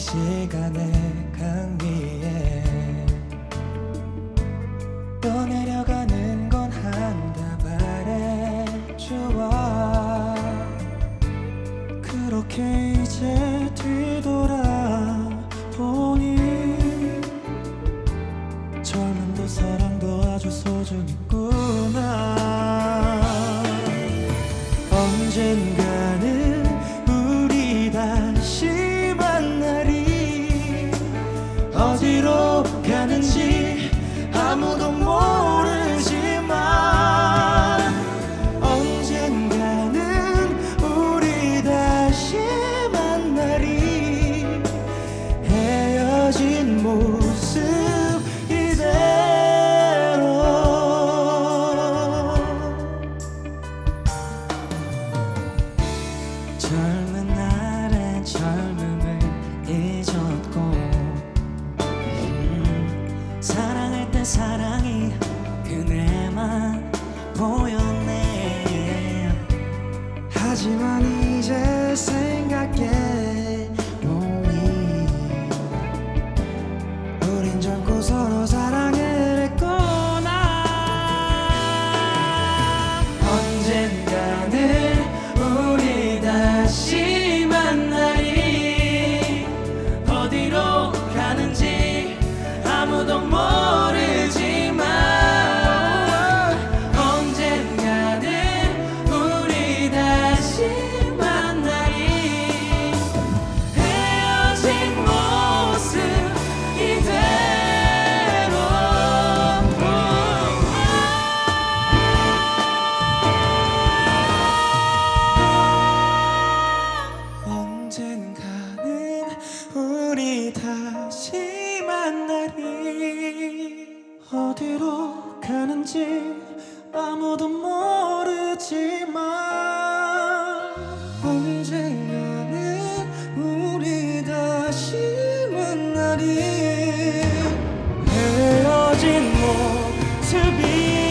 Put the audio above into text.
시간의 강기에 떠내려가는 건 한다발의 추억 그렇게 이제 뒤돌아보니 젊음도 사랑도 아주 소중해 in 기억하는지 아무도 모르지만 언젠가는 우리 다시 만날이 헤어진 모습이